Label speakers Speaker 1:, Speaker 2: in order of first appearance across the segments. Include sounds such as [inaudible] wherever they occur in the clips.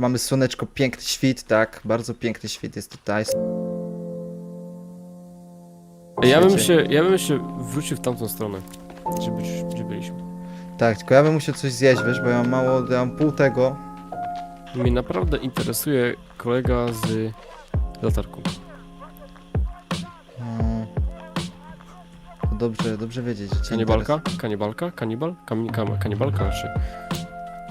Speaker 1: Mamy słoneczko, piękny świt, tak, bardzo piękny świt jest tutaj.
Speaker 2: Ja bym się, ja bym się wrócił w tamtą stronę, gdzie, gdzie byliśmy.
Speaker 1: Tak, tylko ja bym musiał coś zjeść, wiesz, bo ja mam mało, ja mam pół tego.
Speaker 2: Mnie naprawdę interesuje kolega z latarką.
Speaker 1: Mm. To Dobrze, dobrze wiedzieć, że cię
Speaker 2: Kanibalka? Kanibalka? Kanibal? Kam, kam, kanibalka raczej.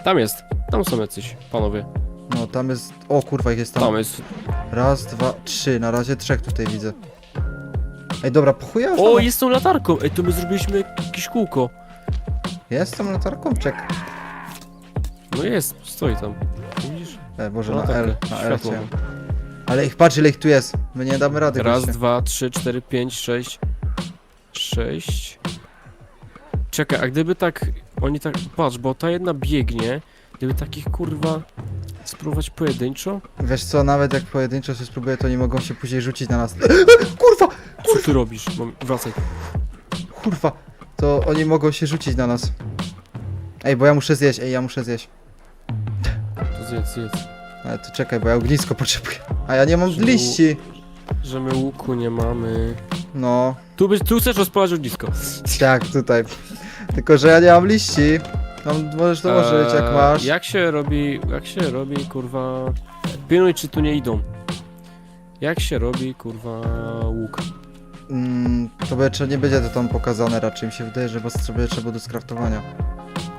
Speaker 2: Tam jest, tam są jacyś panowie.
Speaker 1: No tam jest, o kurwa, ich jest tam.
Speaker 2: Tam jest.
Speaker 1: Raz, dwa, trzy, na razie trzech tutaj widzę. Ej, dobra, pochuja już
Speaker 2: O, jest tą latarką! Ej, to my zrobiliśmy jakieś kółko.
Speaker 1: Jest tam latarką? Czek.
Speaker 2: No jest, stoi tam. Widzisz?
Speaker 1: E, Boże, na
Speaker 2: Latarkę,
Speaker 1: L, na L
Speaker 2: światło.
Speaker 1: chciałem. Ale ich, patrz ile ich tu jest. My nie damy rady.
Speaker 2: Raz,
Speaker 1: goście.
Speaker 2: dwa, trzy, cztery, pięć, sześć. Sześć. Czekaj, a gdyby tak. Oni tak. Patrz, bo ta jedna biegnie. Gdyby takich kurwa. Spróbować pojedynczo?
Speaker 1: Wiesz co, nawet jak pojedynczo się spróbuję, to nie mogą się później rzucić na nas. [laughs] kurwa!
Speaker 2: Co ty robisz? Mam, wracaj.
Speaker 1: Kurwa! To oni mogą się rzucić na nas. Ej, bo ja muszę zjeść, ej, ja muszę zjeść.
Speaker 2: To zjedz, zjedz.
Speaker 1: Ale to czekaj, bo ja ognisko potrzebuję. A ja nie mam
Speaker 2: Żeby-
Speaker 1: liści.
Speaker 2: Że my łuku nie mamy.
Speaker 1: No,
Speaker 2: Tu, byś, tu chcesz rozpalać ognisko.
Speaker 1: tak, tutaj. Tylko, że ja nie mam liści. Tam możesz dołożyć, jak
Speaker 2: Eee,
Speaker 1: masz.
Speaker 2: Jak się robi. Jak się robi kurwa. Pilnuj czy tu nie idą. Jak się robi kurwa łuk?
Speaker 1: Mm, to będzie, nie będzie to tam pokazane raczej. Mi się wydaje, że was sobie trzeba do skraftowania.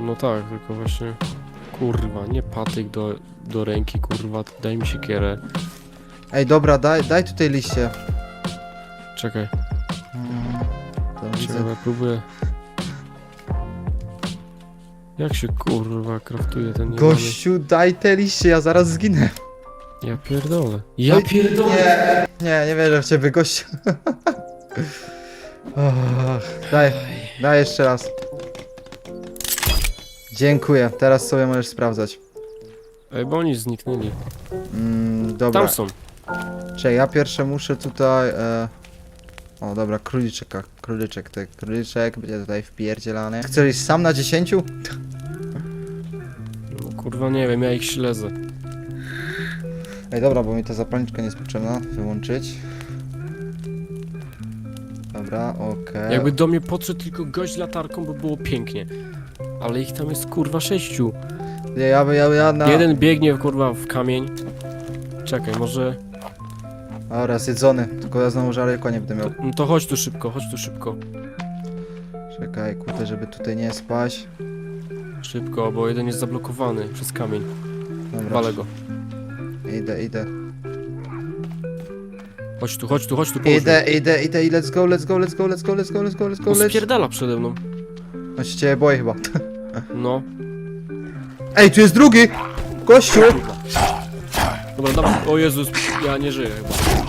Speaker 2: No tak, tylko właśnie. Kurwa, nie patyk do, do ręki, kurwa, daj mi siekierę.
Speaker 1: Ej, dobra, daj, daj tutaj liście.
Speaker 2: Czekaj,
Speaker 1: Mm, to widzę.
Speaker 2: czekaj, próbuję. Jak się kurwa kraftuje ten jebany-
Speaker 1: Gościu, daj te liście, ja zaraz zginę.
Speaker 2: Ja pierdolę. Ja
Speaker 1: Oj,
Speaker 2: pierdolę!
Speaker 1: Nie, nie, nie wierzę w ciebie, gościu. [laughs] Och, daj, daj jeszcze raz. Dziękuję, teraz sobie możesz sprawdzać.
Speaker 2: Ej, bo oni zniknęli.
Speaker 1: Mm, dobra,
Speaker 2: Tam są.
Speaker 1: Czekaj, ja pierwsze muszę tutaj... E... O, dobra, króliczeka, króliczek, tak, króliczek będzie tutaj wpierdzielany. Chcesz iść sam na 10?
Speaker 2: No, kurwa, nie wiem, ja ich śledzę.
Speaker 1: Ej, dobra, bo mi ta zapalniczka nie jest potrzebna, wyłączyć. Dobra, okej.
Speaker 2: Jakby do mnie podszedł tylko gość latarką, by było pięknie. Ale ich tam jest kurwa sześciu.
Speaker 1: Nie, ja, ja, ja na...
Speaker 2: Jeden biegnie kurwa w kamień. Czekaj, może.
Speaker 1: Dobra, zjedzony, tylko ja znowu żarego nie będę miał.
Speaker 2: No to chodź tu szybko, chodź tu szybko.
Speaker 1: Czekaj, kurde, żeby tutaj nie spać.
Speaker 2: Szybko, bo jeden jest zablokowany przez kamień.
Speaker 1: Dobra,
Speaker 2: Walę go.
Speaker 1: idę, idę.
Speaker 2: Chodź tu, chodź tu, chodź tu, pomóż mi.
Speaker 1: Idę, idę, idę i let's go, let's go, let's go, let's go, let's go, let's go, let's go,
Speaker 2: On
Speaker 1: let's
Speaker 2: spierdala przede mną.
Speaker 1: No się ciebie boję chyba.
Speaker 2: No.
Speaker 1: Ej, tu jest drugi! Gościu!
Speaker 2: Dobra, dawaj. O Jezus, ja nie żyję chyba.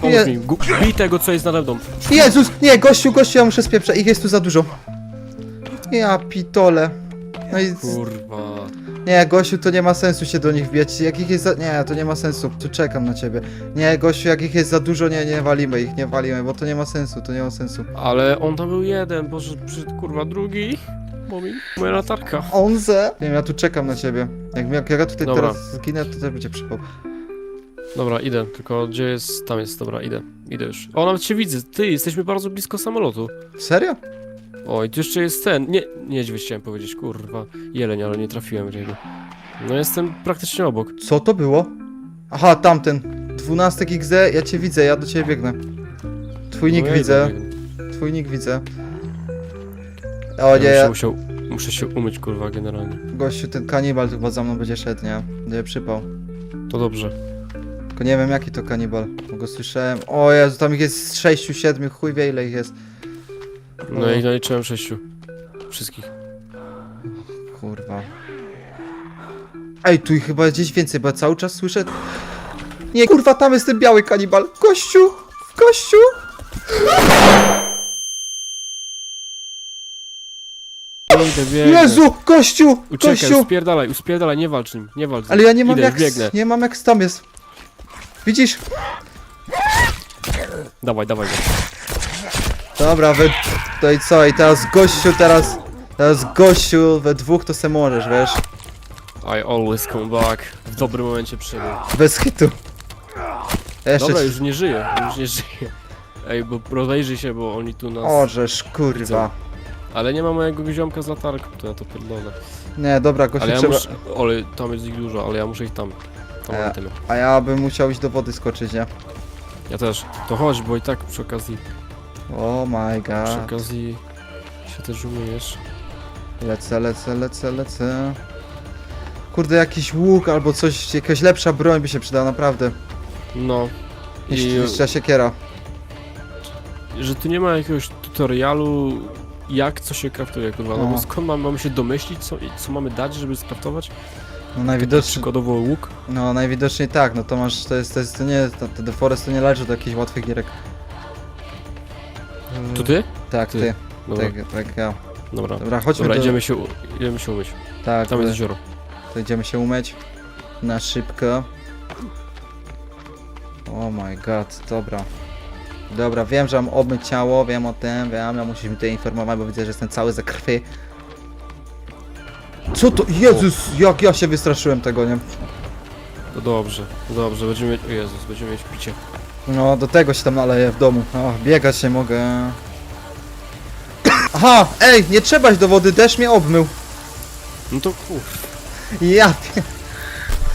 Speaker 2: Pomóż
Speaker 1: Je-
Speaker 2: mi, gu- bij tego, co jest nade mną.
Speaker 1: Jezus! Nie, gościu, gościu, ja muszę spieprzać, ich jest tu za dużo. Ja pitole. No i...
Speaker 2: Kurwa.
Speaker 1: Nie, gościu, to nie ma sensu się do nich wbijać. Jak ich jest za... Nie, to nie ma sensu, tu czekam na ciebie. Nie, gościu, jak ich jest za dużo, nie, nie walimy ich, nie walimy, bo to nie ma sensu, to nie ma sensu.
Speaker 2: Ale on tam był jeden, boże, kurwa drugi. Bo mi, moja latarka.
Speaker 1: Onze! Nie wiem, ja tu czekam na ciebie. Jak, jak ja tutaj
Speaker 2: Dobra.
Speaker 1: teraz zginę, to też będzie przypał.
Speaker 2: Dobra, idę, tylko gdzie jest, tam jest, dobra, idę, idę już. O, nawet cię widzę, ty, jesteśmy bardzo blisko samolotu.
Speaker 1: Serio?
Speaker 2: Oj, tu jeszcze jest ten, nie, niedźwiedź chciałem powiedzieć, kurwa, jeleń, ale nie trafiłem w niego. No jestem praktycznie obok.
Speaker 1: Co to było? Aha, tamten. 12 XD, ja cię widzę, ja do ciebie biegnę. Twój nick
Speaker 2: No ja
Speaker 1: widzę, twój nick widzę. O nie,
Speaker 2: Ja muszę, musiał, muszę się umyć, kurwa, generalnie.
Speaker 1: gościu, ten kanibal chyba za mną będzie szedł, nie? Będzie przypał.
Speaker 2: To dobrze.
Speaker 1: Tylko nie wiem jaki to kanibal, bo go słyszałem. O Jezu, tam ich jest 6, 7, chuj wie ile ich jest.
Speaker 2: No i naliczyłem sześciu. Wszystkich.
Speaker 1: Kurwa. Ej, tu ich chyba gdzieś więcej, bo ja cały czas słyszę... Nie, kurwa, tam jest ten biały kanibal. Gościu!
Speaker 2: Idę, biegnę.
Speaker 1: Jezu! Gościu!
Speaker 2: Uciekaj,
Speaker 1: Gościu!
Speaker 2: uspierdalaj, uspierdalaj, nie walcz z nim, nie walcz z nim.
Speaker 1: Ale ja nie mam
Speaker 2: Idę,
Speaker 1: jak...
Speaker 2: biegnę.
Speaker 1: Nie mam jak tam jest. Widzisz?
Speaker 2: Dawaj, dawaj go.
Speaker 1: Dobra, wy... To i co? I teraz gościu, teraz... Teraz gościu, we dwóch to se możesz, wiesz?
Speaker 2: I always come back. W dobrym momencie przyszedłem.
Speaker 1: Bez hitu. Jeszcze
Speaker 2: Dobra,
Speaker 1: ci...
Speaker 2: już nie żyję, już nie żyję. Ej, bo rozejrzyj się, bo oni tu nas...
Speaker 1: Ożesz, kurwa.
Speaker 2: Ale nie ma mojego ziomka z latarką, to ja to pierdolę.
Speaker 1: Nie, dobra, gościu,
Speaker 2: Ale ja
Speaker 1: trzeba...
Speaker 2: muszę... Ale tam jest ich dużo, ale ja muszę ich tam. Tam
Speaker 1: E.
Speaker 2: mam tyle.
Speaker 1: A ja bym musiał iść do wody skoczyć, nie?
Speaker 2: Ja też. To chodź, bo i tak przy okazji...
Speaker 1: Oh my
Speaker 2: Przy
Speaker 1: god.
Speaker 2: okazji... się też umyjesz.
Speaker 1: Lecę, lecę, lecę, lecę. Kurde, jakiś łuk albo coś, jakaś lepsza broń by się przydała, naprawdę.
Speaker 2: No.
Speaker 1: Niż,
Speaker 2: I
Speaker 1: niż ta siekiera.
Speaker 2: że tu nie ma jakiegoś tutorialu, jak co się kraftuje, kurwa. No bo
Speaker 1: No.
Speaker 2: skąd mamy, mamy się domyślić, co, co mamy dać, żeby skraftować?
Speaker 1: No najwidoczniej,
Speaker 2: Przykładowo łuk.
Speaker 1: no najwidoczniej tak, no to masz, to jest, to jest, to nie, to, to The Forest to nie należy do jakichś łatwych gierek.
Speaker 2: To ty?
Speaker 1: Tak,
Speaker 2: Ty.
Speaker 1: ty,
Speaker 2: Dobra,
Speaker 1: tak, tak ja.
Speaker 2: dobra.
Speaker 1: Dobra, chodźmy
Speaker 2: Dobra,
Speaker 1: do...
Speaker 2: idziemy się, u- idziemy się umyć.
Speaker 1: Tak,
Speaker 2: Tam
Speaker 1: to,
Speaker 2: jest jezioro.
Speaker 1: to idziemy się umyć. Na szybko. Oh my god, dobra. Dobra, wiem, że mam obmyć ciało, wiem o tym, wiem, ja musisz mi tutaj informować, bo widzę, że jestem cały ze krwi. Co to? Jezus, jak ja się wystraszyłem tego, nie?
Speaker 2: To dobrze, to dobrze, będziemy mieć... O Jezus, będziemy mieć picie.
Speaker 1: No, do tego się tam naleję w domu. O, biegać nie mogę. Aha, ej, nie trzeba iść do wody, deszcz mnie obmył.
Speaker 2: No to kur...
Speaker 1: Ja pie...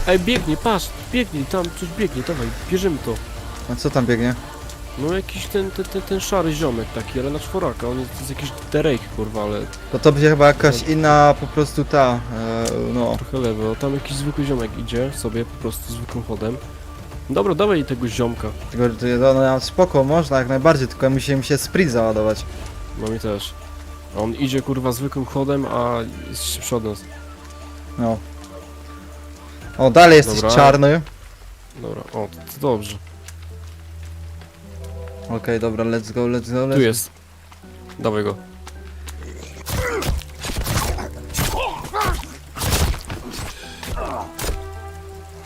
Speaker 2: Ej, biegnie, patrz, biegnie, tam coś biegnie, dawaj, bierzemy to.
Speaker 1: A co tam biegnie?
Speaker 2: No jakiś ten, ten, ten, ten szary ziomek taki, ale na czworaka, on jest, to jest jakiś derejk, kurwa, ale
Speaker 1: To to będzie chyba jakaś inna po prostu ta, e, no.
Speaker 2: trochę lewy. O, tam jakiś zwykły ziomek idzie sobie po prostu zwykłym chodem. Dobra, dawaj tego ziomka.
Speaker 1: Tylko, że to, no, spoko, można jak najbardziej, tylko musi mi się sprint załadować.
Speaker 2: No mi też. A on idzie kurwa zwykłym chodem, a jest szybszy od nas.
Speaker 1: No. O, dalej jesteś
Speaker 2: Dobra.
Speaker 1: czarny.
Speaker 2: Dobra, o, to dobrze.
Speaker 1: Okej, dobra, let's go, let's go, let's
Speaker 2: Tu jest. Dawaj go.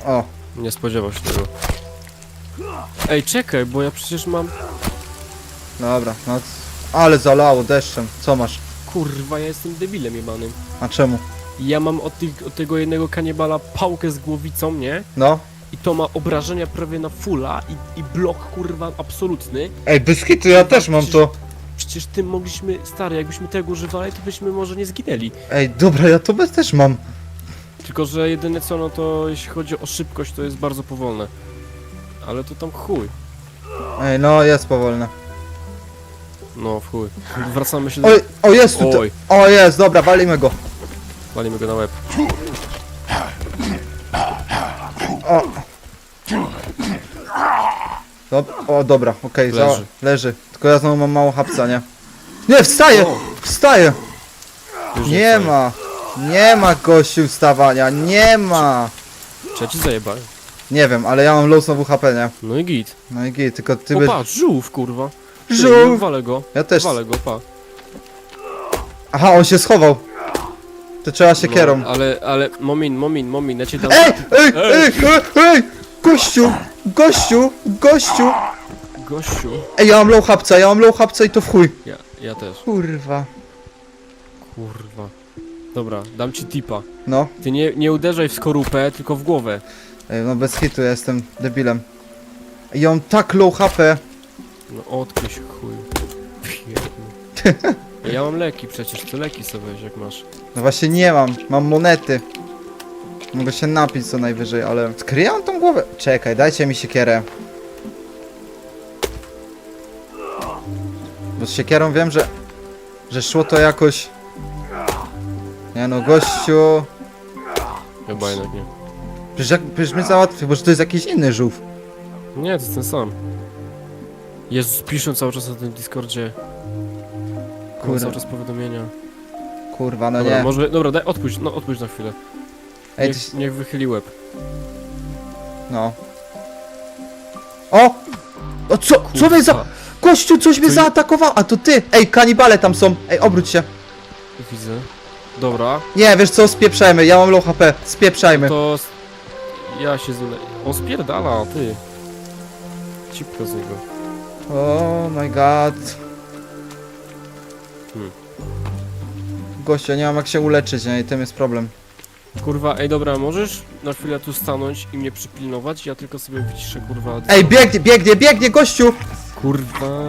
Speaker 1: O,
Speaker 2: Nie spodziewał się tego. Ej, czekaj, bo ja przecież mam...
Speaker 1: dobra, no. Ale zalało deszczem, co masz?
Speaker 2: Kurwa, ja jestem debilem jebanym.
Speaker 1: A czemu?
Speaker 2: Ja mam od, tych, od tego jednego kanibala pałkę z głowicą, nie?
Speaker 1: No.
Speaker 2: I to ma obrażenia prawie na fulla i, i blok kurwa absolutny.
Speaker 1: Ej, bez ja też mam to.
Speaker 2: Przecież tym mogliśmy, stary, jakbyśmy tego używali, to byśmy może nie zginęli.
Speaker 1: Ej, dobra, ja to bez też mam.
Speaker 2: Tylko, że jedyne co, no to jeśli chodzi o szybkość, to jest bardzo powolne. Ale to tam chuj.
Speaker 1: Ej, no, jest powolne.
Speaker 2: No, w chuj. Wracamy się do...
Speaker 1: Oj, o jest tu,
Speaker 2: Oj,
Speaker 1: o jest, dobra, walimy go.
Speaker 2: walimy go na łeb.
Speaker 1: O. Dob o, dobra, okej, za-
Speaker 2: Leży.
Speaker 1: leży. Tylko ja znowu mam mało hapsa, nie? Nie, wstaje! Wstaje!
Speaker 2: Już
Speaker 1: Nie
Speaker 2: wstaje.
Speaker 1: ma! Nie ma gościu wstawania, nie ma!
Speaker 2: Czy ja ci zajebałem?
Speaker 1: Nie wiem, ale ja mam low znowu HP, nie?
Speaker 2: No i git.
Speaker 1: No i git, tylko ty
Speaker 2: O,
Speaker 1: byś...
Speaker 2: patrz, żółw, kurwa. Ty,
Speaker 1: Żółw!
Speaker 2: Walę go,
Speaker 1: Ja też...
Speaker 2: walę go, pa.
Speaker 1: Aha, on się schował! To trzeba siekierą.
Speaker 2: No, ale, ale, momin, momin, momin, ja ci dam...
Speaker 1: Ej, ej, ej, ej, ej! Gościu! Gościu! Gościu!
Speaker 2: Gościu.
Speaker 1: Ej, ja mam low hapca, ja mam low hapca i to w chuj.
Speaker 2: Ja, ja też.
Speaker 1: Kurwa.
Speaker 2: Kurwa. Dobra, dam ci tipa.
Speaker 1: No.
Speaker 2: Ty nie, nie uderzaj w skorupę, tylko w głowę.
Speaker 1: Ej, no bez hitu, ja jestem debilem. I on tak low HP.
Speaker 2: No odkryj się chuj. Pierdolę. [laughs] Ja mam leki przecież, ty leki sobie weź jak masz.
Speaker 1: No właśnie nie mam, mam monety. Mogę się napić co najwyżej, ale... Skryjam tą głowę? Czekaj, dajcie mi siekierę. Bo z siekierą wiem, że... Że szło to jakoś... Nie no, gościu...
Speaker 2: Chyba jednak nie.
Speaker 1: Przecież, jak, przecież mnie załatwił, bo że to jest jakiś inny żółw.
Speaker 2: Nie, to jest ten sam. Jezus, piszą cały czas na tym Discordzie.
Speaker 1: Kurde.
Speaker 2: cały czas powiadomienia.
Speaker 1: Kurwa, no
Speaker 2: dobra,
Speaker 1: nie.
Speaker 2: może, dobra, daj, odpuść, no odpuść na chwilę.
Speaker 1: Ej,
Speaker 2: Niech,
Speaker 1: ty...
Speaker 2: niech wychyli łeb.
Speaker 1: No. O! O co? Co mnie za...
Speaker 2: Kurwa,
Speaker 1: Gościu, coś mnie zaatakował! A to ty! Ej, kanibale tam są! Ej, obróć się!
Speaker 2: Widzę. Dobra,
Speaker 1: Nie, wiesz co, spieprzajmy, ja mam low HP, spieprzajmy.
Speaker 2: to... s- Ja się z nim... On spierdala, ty. Cipka z niego.
Speaker 1: Oh my god.
Speaker 2: Hmm.
Speaker 1: Gościu, ja nie mam jak się uleczyć, nie? I tym jest problem.
Speaker 2: Kurwa, ej dobra, możesz na chwilę tu stanąć i mnie przypilnować? Ja tylko sobie wyciszę kurwa...
Speaker 1: Ej, biegnie, biegnie, biegnie, gościu!
Speaker 2: Kurwa...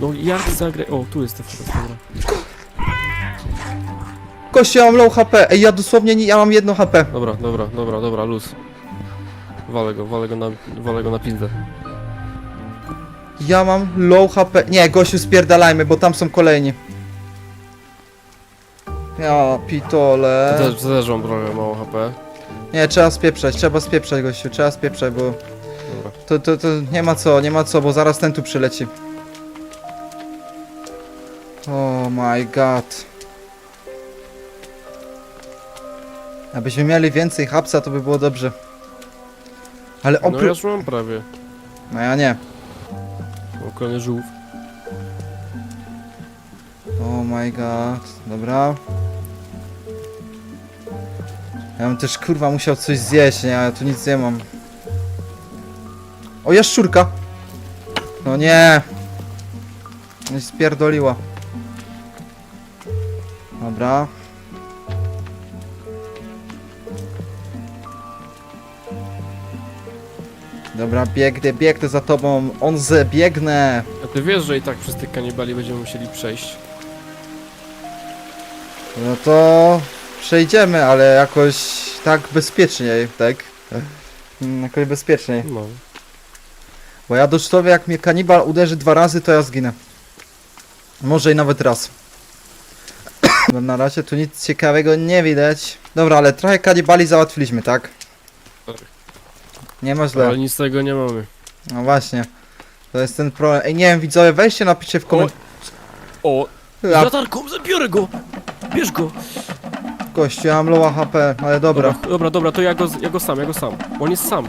Speaker 2: No jak zagrać... O, tu jest ta fotografia.
Speaker 1: Gościu, ja mam low HP. Ej, ja dosłownie nie, ja mam jedno HP.
Speaker 2: Dobra, dobra, dobra, dobra, luz. Walę go, walę go na, walę go na pizdę.
Speaker 1: Ja mam low HP. Nie, gościu, spierdalajmy, bo tam są kolejni. Ja pitole.
Speaker 2: Też, też mam trochę mało HP.
Speaker 1: Nie, trzeba spieprzać, trzeba spieprzać, gościu, trzeba spieprzać, bo
Speaker 2: Dobra.
Speaker 1: to, to, to nie ma co, nie ma co, bo zaraz ten tu przyleci. Oh my god. Abyśmy mieli więcej hapsa, to by było dobrze. Ale
Speaker 2: No
Speaker 1: oprócz...
Speaker 2: ja już mam prawie.
Speaker 1: No ja nie.
Speaker 2: O, kolejny żółw.
Speaker 1: Oh my god, dobra. Ja bym też kurwa musiał coś zjeść, nie? Ja tu nic nie mam. O, jaszczurka! No nie! Nie spierdoliła. Dobra. Dobra, biegnę, biegnę za tobą. On ze, biegnę!
Speaker 2: A ty wiesz, że i tak przez tych kanibali będziemy musieli przejść.
Speaker 1: No to przejdziemy, ale jakoś tak bezpieczniej, tak? Mm, Jakoś bezpieczniej.
Speaker 2: No.
Speaker 1: Bo ja do sztowy, jak mnie kanibal uderzy dwa razy, to ja zginę. Może i nawet raz. No na razie tu nic ciekawego nie widać. Dobra, ale trochę kanibali załatwiliśmy, tak?
Speaker 2: Tak.
Speaker 1: Nie ma źle.
Speaker 2: Ale nic z tego nie mamy.
Speaker 1: No właśnie. To jest ten problem. Ej, nie wiem, widzowie, weźcie, napiszcie w komentarzach.
Speaker 2: O,
Speaker 1: Ja,
Speaker 2: latarką, zabiorę go! Bierz go!
Speaker 1: gościu, ja mam lowa HP, ale dobra.
Speaker 2: Dobra, dobra, dobra, to ja go, ja go sam, ja go sam. On jest sam.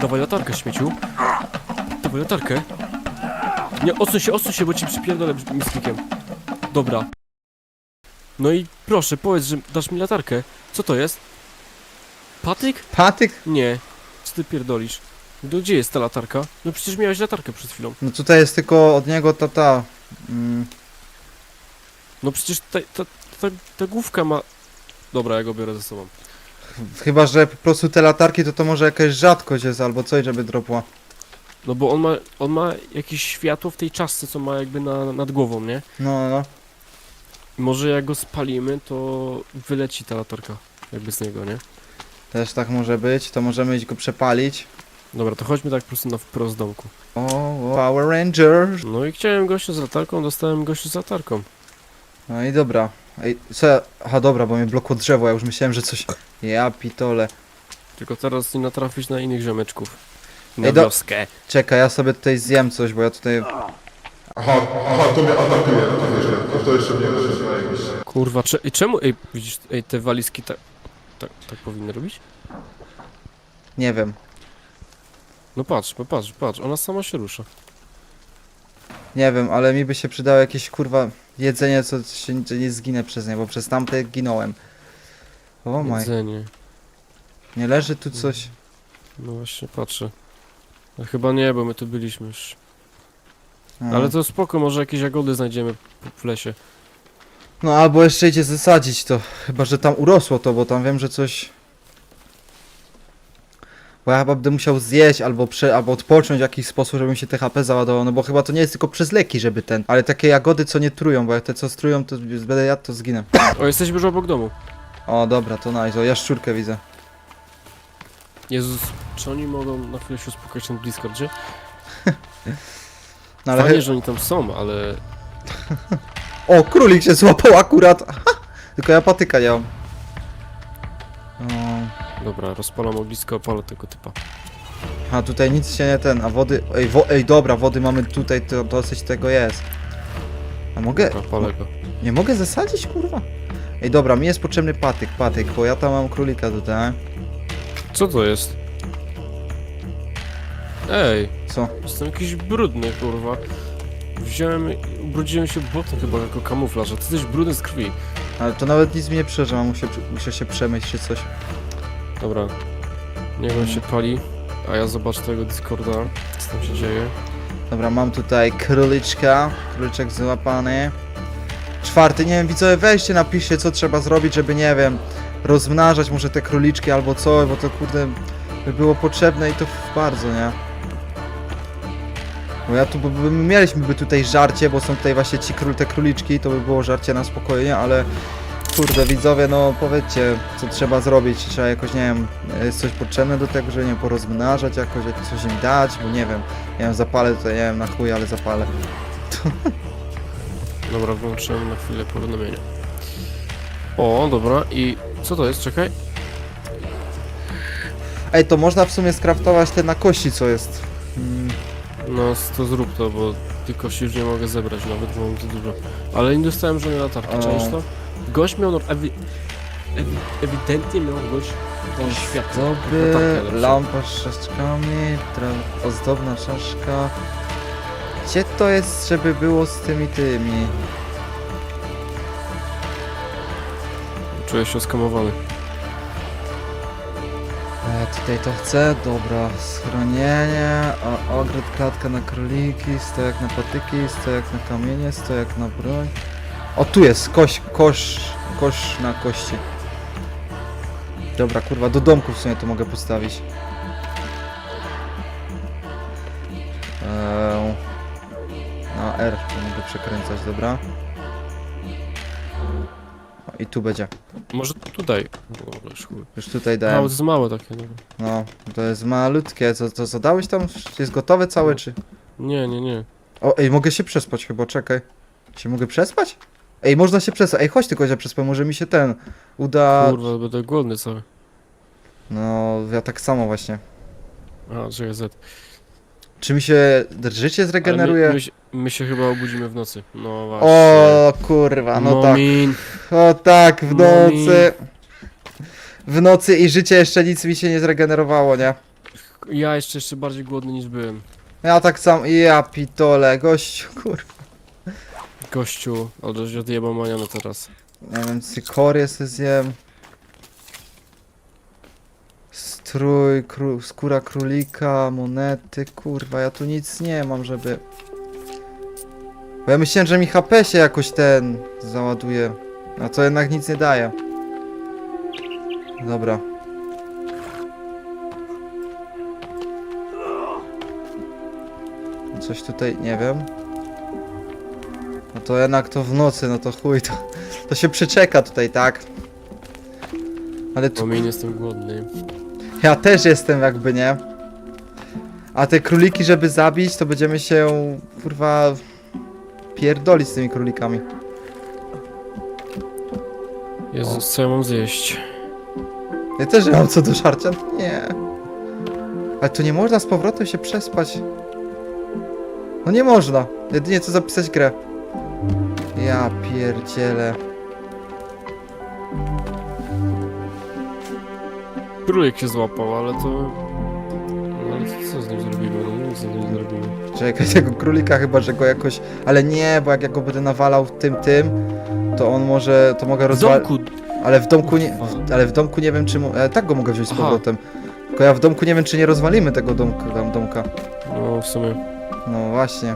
Speaker 2: Dawaj latarkę, śmieciu. Dawaj latarkę. Nie, odsuń się, odsuń się, bo ci przypierdolę miskikiem. Dobra. No i proszę, powiedz, że dasz mi latarkę. Co to jest? Patyk?
Speaker 1: Patyk?
Speaker 2: Nie. Co ty pierdolisz? No gdzie jest ta latarka? No przecież miałeś latarkę przed chwilą.
Speaker 1: No tutaj jest tylko od niego ta ta. Mm,
Speaker 2: No przecież ta, ta, ta, ta główka ma... Dobra, ja go biorę ze sobą.
Speaker 1: Chyba, że po prostu te latarki to to może jakaś rzadkość jest albo coś, żeby dropła.
Speaker 2: No bo on ma, on ma jakieś światło w tej czaszce, co ma jakby na, nad głową, nie?
Speaker 1: No, no, no.
Speaker 2: Może jak go spalimy, to wyleci ta latarka. Jakby z niego, nie?
Speaker 1: Też tak może być, to możemy iść go przepalić.
Speaker 2: Dobra, to chodźmy tak po prostu na wprost domku.
Speaker 1: O, o, Power Ranger.
Speaker 2: No i chciałem gościu z latarką, dostałem gościu z latarką.
Speaker 1: No i dobra. Ej, co ja... Aha, dobra, bo mnie blokło drzewo, ja już myślałem, że coś... Ja pitole.
Speaker 2: Tylko teraz nie natrafić na innych ziomeczków. Na
Speaker 1: Ej, do-
Speaker 2: wioskę.
Speaker 1: Czekaj, ja sobie tutaj zjem coś, bo ja tutaj...
Speaker 3: Aha, aha, to mnie atakuje, to wiesz, to, to jeszcze mnie zaczyna
Speaker 2: Kurwa, cze ej, czemu, ej, widzisz, ej, te walizki tak, tak, tak powinny robić?
Speaker 1: Nie wiem.
Speaker 2: No patrz, patrz, patrz, ona sama się rusza.
Speaker 1: Nie wiem, ale mi by się przydało jakieś kurwa jedzenie, co się że nie zginę przez nie, bo przez tamte ginąłem. O my,
Speaker 2: Jedzenie.
Speaker 1: nie leży tu coś?
Speaker 2: No właśnie, patrzę. No chyba nie, bo my tu byliśmy już.
Speaker 1: No.
Speaker 2: Ale to spoko, może jakieś jagody znajdziemy w lesie.
Speaker 1: No albo jeszcze idzie zasadzić to. Chyba, że tam urosło to, bo tam wiem, że coś... Bo ja chyba będę musiał zjeść albo, prze, albo odpocząć w jakiś sposób, żeby mi się THP załadowało, no bo chyba to nie jest tylko przez leki, żeby ten... Ale takie jagody, co nie trują, bo jak te co strują, to będę jadł, to zginę.
Speaker 2: O, jesteśmy już obok domu.
Speaker 1: O, dobra, to nice. O, jaszczurkę widzę.
Speaker 2: Jezus, czy oni mogą na chwilę się uspokoić na Discordzie? [laughs]
Speaker 1: No ale...
Speaker 2: Fajnie, że oni tam są, ale... [laughs]
Speaker 1: O, królik się złapał akurat! [laughs] Tylko ja patyka nie mam. O,
Speaker 2: Dobra, rozpalam ognisko, opalę tego typa.
Speaker 1: a tutaj nic się nie ten, a wody... Ej, wo, ej dobra, wody mamy tutaj, to dosyć tego jest. A mogę...
Speaker 2: Dobra, palę go.
Speaker 1: Nie mogę zasadzić, kurwa? Ej, dobra, mi jest potrzebny patyk, patyk, bo ja tam mam królika tutaj.
Speaker 2: Co to jest? Ej,
Speaker 1: Co?
Speaker 2: jestem jakiś brudny, kurwa. Wziąłem, ubrudziłem się błotem chyba jako kamuflaż, a ty jesteś brudny z krwi.
Speaker 1: Ale to nawet nic mi nie przeżywa, muszę, muszę się przemyśleć czy coś.
Speaker 2: Dobra, niech on się pali, a ja zobaczę tego Discorda, co tam się dzieje.
Speaker 1: Dobra, mam tutaj króliczka, króliczek złapany. czwarty, nie wiem, widzowie, weźcie, napiszcie, co trzeba zrobić, żeby, nie wiem, rozmnażać może te króliczki albo coś, bo to, kurde, by było potrzebne i to bardzo, nie? Bo ja tu, my mieliśmy by tutaj żarcie, bo są tutaj właśnie ci król, te króliczki, to by było żarcie na spokojnie, ale kurde widzowie, no powiedzcie, co trzeba zrobić, czy trzeba jakoś, nie wiem, jest coś potrzebne do tego, żeby nie porozmnażać jakoś, jak coś im dać, bo nie wiem, nie wiem, zapalę tutaj, nie wiem, na chuj, ale zapalę. [laughs]
Speaker 2: Dobra, wyłączyłem na chwilę powiadomienie. O, dobra, i co to jest? Czekaj.
Speaker 1: Ej, to można w sumie skraftować te na kości, co jest. Mm,
Speaker 2: No, to zrób to, bo tylko się już nie mogę zebrać, nawet bo mam za dużo. Ale nie dostałem żadnej latarki, czaisz to? Gość miał, no, ewi ewi ewidentnie miał gość światło.
Speaker 1: Dobry, lampa z czaszkami, tra- ozdobna czaszka. Gdzie to jest, żeby było z tymi tymi?
Speaker 2: Czuję się oskamowany.
Speaker 1: Tutaj to chcę, dobra, schronienie, ogród, klatka na króliki, stojak na patyki, stojak na kamienie, stojak na broń. O, tu jest, koś, kosz, kosz na kości. Dobra, kurwa, do domku w sumie to mogę postawić. Eee, na R to mogę przekręcać, dobra. I tu będzie.
Speaker 2: Może tutaj. Już chuj.
Speaker 1: Już tutaj dałem.
Speaker 2: to jest małe takie, dobra.
Speaker 1: No, to jest malutkie. Co, co zadałeś tam? Jest gotowe całe, czy...
Speaker 2: Nie, nie, nie.
Speaker 1: O, ej, mogę się przespać chyba, czekaj. Się mogę przespać? Ej, można się przespać. Ej, chodź tylko się przespać, może mi się ten uda...
Speaker 2: Kurwa, będę głodny cały.
Speaker 1: No, ja tak samo właśnie.
Speaker 2: A, czekaj, Z.
Speaker 1: Czy mi się życie zregeneruje?
Speaker 2: My, my, się- my się chyba obudzimy w nocy. No właśnie.
Speaker 1: O, kurwa, no tak.
Speaker 2: Momin.
Speaker 1: O tak, w nocy. W nocy i życie jeszcze nic mi się nie zregenerowało, nie?
Speaker 2: Ja jeszcze, jeszcze bardziej głodny niż byłem.
Speaker 1: Ja tak sam, ja pitole, gościu, kurwa.
Speaker 2: Gościu, ale że odjebał manianę teraz.
Speaker 1: Nie wiem, cykorię se zjem. Strój, kró skóra królika, monety, kurwa, ja tu nic nie mam, żeby... Bo ja myślałem, że mi HP się jakoś ten załaduje. A to jednak nic nie daje. Dobra. Coś tutaj, nie wiem. No to jednak to w nocy, no to chuj, to, to się przyczeka tutaj, tak? Ale tu,
Speaker 2: Momin, jestem głodny.
Speaker 1: Ja też jestem jakby, nie? A te króliki, żeby zabić, to będziemy się, kurwa, pierdolić z tymi królikami.
Speaker 2: Jezus, co ja mam zjeść?
Speaker 1: Ja też nie mam co do żarcia, nie. Ale tu nie można z powrotem się przespać. No nie można. Jedynie co zapisać grę. Ja pierdzielę.
Speaker 2: Królik się złapał, ale to... No, ale co z nim zrobimy? No nic z nim nie zrobimy.
Speaker 1: Czekaj, tego królika chyba, że go jakoś... Ale nie, bo jak ja go będę nawalał tym, tym, to on może... To mogę
Speaker 2: W
Speaker 1: rozwalić...
Speaker 2: domku!
Speaker 1: Ale w domku nie...
Speaker 2: Kurwa.
Speaker 1: Ale w domku nie wiem, czy... Mu... E, tak go mogę wziąć z
Speaker 2: Aha.
Speaker 1: powrotem. Tylko ja w domku nie wiem, czy nie rozwalimy tego domku, tam domka.
Speaker 2: No, w sumie.
Speaker 1: No właśnie.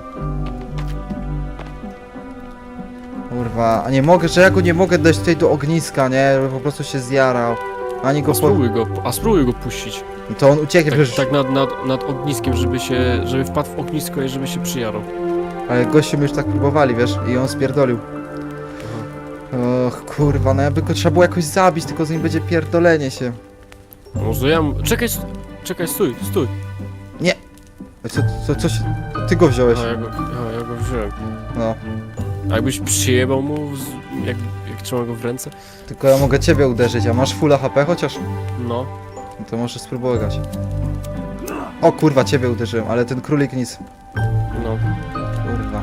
Speaker 1: Kurwa, a nie mogę, że ja go nie mogę dać tutaj do ogniska, nie? Żeby po prostu się zjarał. Ani
Speaker 2: A
Speaker 1: go po...
Speaker 2: spróbuj go, a spróbuj go puścić.
Speaker 1: To on ucieknie
Speaker 2: Tak,
Speaker 1: przecież...
Speaker 2: tak nad, nad, nad ogniskiem, żeby się, żeby wpadł w ognisko i żeby się przyjarał.
Speaker 1: Ale gościu my już tak próbowali, wiesz? I on spierdolił. Och, kurwa, no jakby go trzeba było jakoś zabić, tylko z nim będzie pierdolenie się.
Speaker 2: Może ja... m- Czekaj, czekaj, stój, stój.
Speaker 1: Co, co, co się... Ty go wziąłeś.
Speaker 2: A, ja go, a, ja go wziąłem.
Speaker 1: No.
Speaker 2: A jakbyś przyjebał mu, z, jak, jak trzymał go w ręce?
Speaker 1: Tylko ja mogę ciebie uderzyć, a masz full HP chociaż?
Speaker 2: No.
Speaker 1: No to możesz spróbować. O kurwa, ciebie uderzyłem, ale ten królik nic.
Speaker 2: No,
Speaker 1: Kurwa.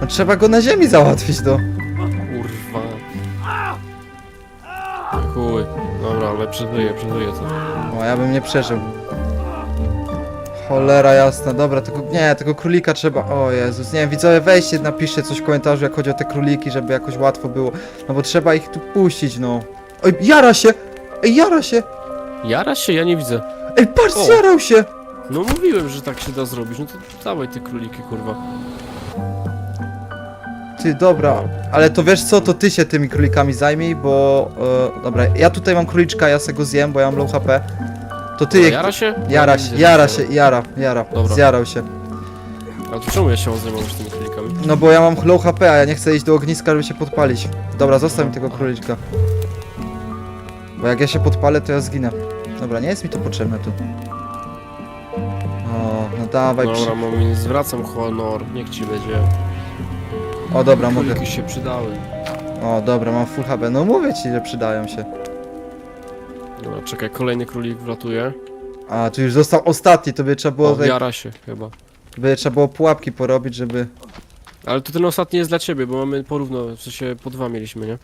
Speaker 1: No trzeba go na ziemi załatwić, no.
Speaker 2: kurwa. Chuj. Dobra, ale przeżyję, przeżyję to.
Speaker 1: O, ja bym nie przeżył. Cholera jasna, dobra, tylko nie, tego królika trzeba. O Jezus, nie wiem, widzowie, weźcie, napiszcie coś w komentarzu, jak chodzi o te króliki, żeby jakoś łatwo było. No bo trzeba ich tu puścić, no. Oj, jara się! Ej, jara się!
Speaker 2: Jara się, ja nie widzę.
Speaker 1: Ej, patrz,
Speaker 2: O.
Speaker 1: zjarał się!
Speaker 2: No mówiłem, że tak się da zrobić. No to dawaj te króliki, kurwa.
Speaker 1: ty, dobra. Ale to wiesz co, to ty się tymi królikami zajmij, bo... E, dobra, ja tutaj mam króliczka, ja se go zjem, bo ja mam low HP. To ty... Je-
Speaker 2: jara się?
Speaker 1: Jara
Speaker 2: Ja
Speaker 1: się, jara się, jara, jara.
Speaker 2: Dobra.
Speaker 1: Zjarał się.
Speaker 2: A to czemu ja się zajmować tymi królikami?
Speaker 1: No bo ja mam low HP, a ja nie chcę iść do ogniska, żeby się podpalić. Dobra, zostaw mi tego króliczka. Bo jak ja się podpalę, to ja zginę. Dobra, nie jest mi to potrzebne tu. O, no dawaj, przy...
Speaker 2: Dobra, mam zwracam honor, niech ci będzie.
Speaker 1: O, dobra, mogę.
Speaker 2: Króliki się przydały.
Speaker 1: O, dobra, mam full HP. No mówię ci, że przydają się.
Speaker 2: Dobra, czekaj, kolejny królik wlatuje.
Speaker 1: A, tu już został ostatni, to by trzeba było,
Speaker 2: O,
Speaker 1: tutaj,
Speaker 2: jara się chyba.
Speaker 1: by trzeba było pułapki porobić, żeby...
Speaker 2: Ale to ten ostatni jest dla ciebie, bo mamy porówno, w sensie po dwa mieliśmy, nie?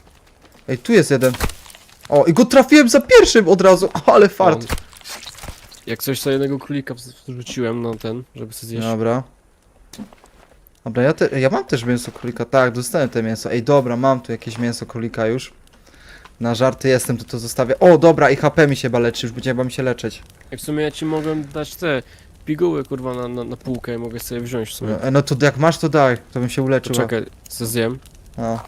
Speaker 1: Ej, tu jest jeden. O, i go trafiłem za pierwszym od razu, [laughs] ale fart.
Speaker 2: Jak coś, to jednego królika wrzuciłem na ten, żeby sobie zjeść.
Speaker 1: Dobra. Dobra, ja, te, ja mam też mięso królika, tak, dostałem te mięso. Ej, dobra, mam tu jakieś mięso królika już. Na żarty jestem, to to zostawię. O, dobra, i HP mi się chyba leczy, już będzie chyba mi się leczyć.
Speaker 2: I w sumie ja ci mogłem dać te piguły, kurwa, na, na, na półkę i mogę sobie wziąć w sumie.
Speaker 1: E, no to jak masz, to daj, to bym się uleczył.
Speaker 2: Czekaj, se zjem.
Speaker 1: O.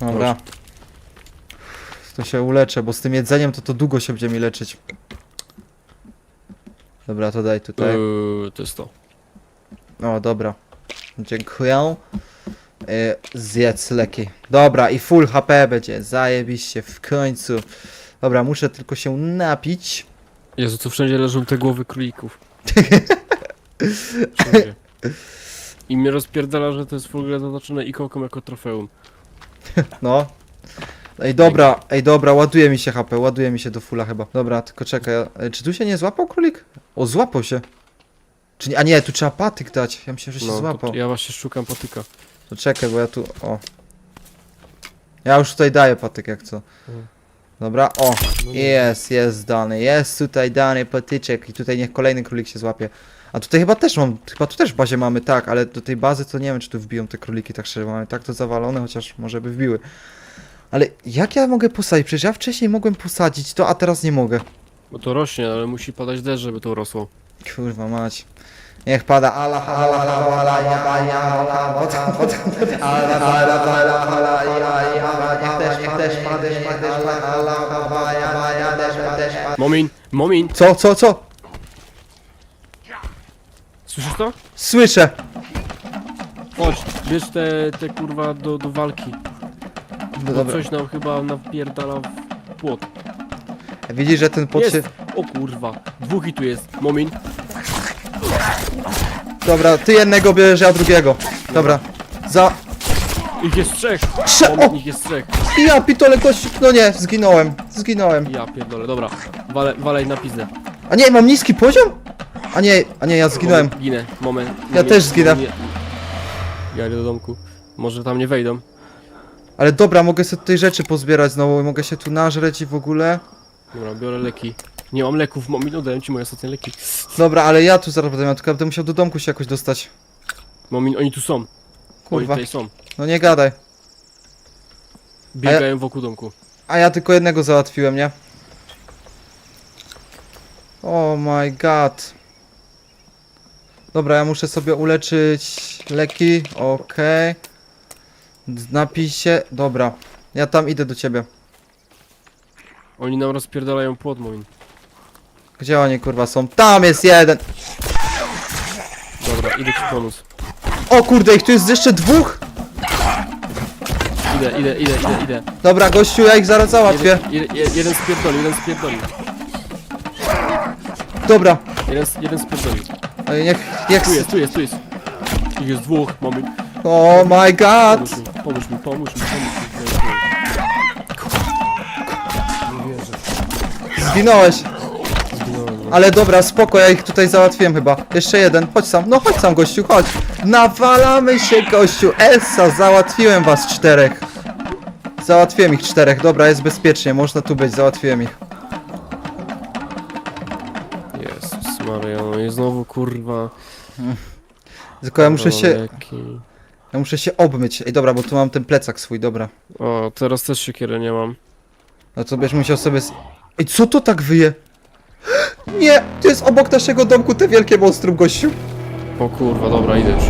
Speaker 1: Dobra. To się uleczę, bo z tym jedzeniem to to długo się będzie mi leczyć. Dobra, to daj tutaj.
Speaker 2: Yy, to jest to.
Speaker 1: O, dobra. Dziękuję. E, zjedz leki. Dobra, i full HP będzie. Zajebiście, w końcu. Dobra, muszę tylko się napić.
Speaker 2: Jezu, tu wszędzie leżą te głowy królików. [laughs] Wszędzie. I mnie rozpierdala, że to jest w ogóle zaznaczone ikonką jako trofeum.
Speaker 1: No. Ej, dobra, ej, dobra, ładuje mi się HP, ładuje mi się do fulla chyba. Dobra, tylko czekaj, e, czy tu się nie złapał królik? O, złapał się. Czy nie, a nie, tu trzeba patyk dać. Ja myślę, że się
Speaker 2: No,
Speaker 1: złapał.
Speaker 2: to ja właśnie szukam patyka.
Speaker 1: To czekaj, bo ja tu, o. Ja już tutaj daję patyk, jak co.
Speaker 2: Mhm.
Speaker 1: Dobra, o,
Speaker 2: No,
Speaker 1: jest, jest dany, jest tutaj dany patyczek i tutaj niech kolejny królik się złapie. A tutaj chyba też mam, chyba tu też w bazie mamy, tak, ale do tej bazy to nie wiem, czy tu wbiją te króliki, tak szczerze, mamy tak to zawalone, chociaż może by wbiły. Ale jak ja mogę posadzić? Przecież ja wcześniej mogłem posadzić to, a teraz nie mogę.
Speaker 2: Bo to rośnie, ale musi padać deszcz, żeby to rosło.
Speaker 1: Kurwa mać. Niech pada ala ala ala ala ja ja potem ala ala ala ala ja ja niech też niech też pada niech też pada ala ala ja ja też też pada.
Speaker 2: Momin! Momin!
Speaker 1: Co co co?
Speaker 2: Słyszysz to?
Speaker 1: Słyszę.
Speaker 2: Chodź, bierz te, te kurwa do, do walki.
Speaker 1: No
Speaker 2: Bo
Speaker 1: dobra.
Speaker 2: coś nam chyba napierdala w płot.
Speaker 1: Widzisz, że ten pot się...
Speaker 2: O kurwa, dwóch i tu jest. Momin.
Speaker 1: Dobra, ty jednego bierzesz, ja drugiego. Dobra. Za...
Speaker 2: Ich jest trzech!
Speaker 1: Trze... O!
Speaker 2: Ich jest trzech.
Speaker 1: Ja pitole kości... No nie, zginąłem. Zginąłem.
Speaker 2: Ja pierdolę, dobra. Wale, walej na pizdę.
Speaker 1: A nie, mam niski poziom? A nie, a nie, ja zginąłem.
Speaker 2: Moment, ginę, moment.
Speaker 1: Ja też zginę.
Speaker 2: moment. Ja idę do domku. Może tam nie wejdą.
Speaker 1: Ale dobra, mogę sobie tutaj rzeczy pozbierać znowu, mogę się tu nażreć i w ogóle.
Speaker 2: Dobra, biorę leki. Nie mam leków, Momin, oddałem ci moje ostatnie leki.
Speaker 1: Dobra, ale ja tu zaraz będę miał, tylko będę musiał do domku się jakoś dostać.
Speaker 2: Momin, oni tu są. Oni
Speaker 1: Kurwa.
Speaker 2: tutaj są.
Speaker 1: No nie gadaj.
Speaker 2: Biegają wokół domku.
Speaker 1: A ja tylko jednego załatwiłem, nie? Oh my god. Dobra, ja muszę sobie uleczyć leki. Okej. Napij się. Dobra. Ja tam idę do ciebie.
Speaker 2: Oni nam rozpierdalają płot, Momin.
Speaker 1: Gdzie oni kurwa są? Tam jest jeden!
Speaker 2: Dobra, idę ci pomóc.
Speaker 1: O kurde, ich tu jest jeszcze dwóch?
Speaker 2: Idę, idę, idę, idę, idę.
Speaker 1: Dobra, gościu, ja ich zaraz załatwię.
Speaker 2: Jeden, jeden, jeden spierdoli, jeden spierdoli.
Speaker 1: Dobra.
Speaker 2: Jeden, jeden spierdoli.
Speaker 1: Ej, Niech, niech...
Speaker 2: Tu jest, tu jest, tu jest. Ich jest dwóch, Momin.
Speaker 1: Oh my god!
Speaker 2: Pomóż mi, pomóż mi, pomóż mi, pomóż mi. Nie wierzę.
Speaker 1: Zginąłeś. Ale dobra, spoko, ja ich tutaj załatwiłem chyba. Jeszcze jeden, chodź sam, no chodź sam gościu, chodź. Nawalamy się gościu, Essa, załatwiłem was czterech. Załatwiłem ich czterech, dobra, jest bezpiecznie, można tu być, załatwiłem ich.
Speaker 2: Jezus Maria, no i znowu kurwa.
Speaker 1: Tylko ja muszę się, ja muszę się obmyć. Ej, dobra, bo tu mam ten plecak swój, dobra.
Speaker 2: O, teraz też siekiery nie mam.
Speaker 1: No to będziesz musiał sobie... s- Ej, co to tak wyje? Nie, to jest obok naszego domku te wielkie monstrum, gościu.
Speaker 2: O kurwa, dobra, idę już.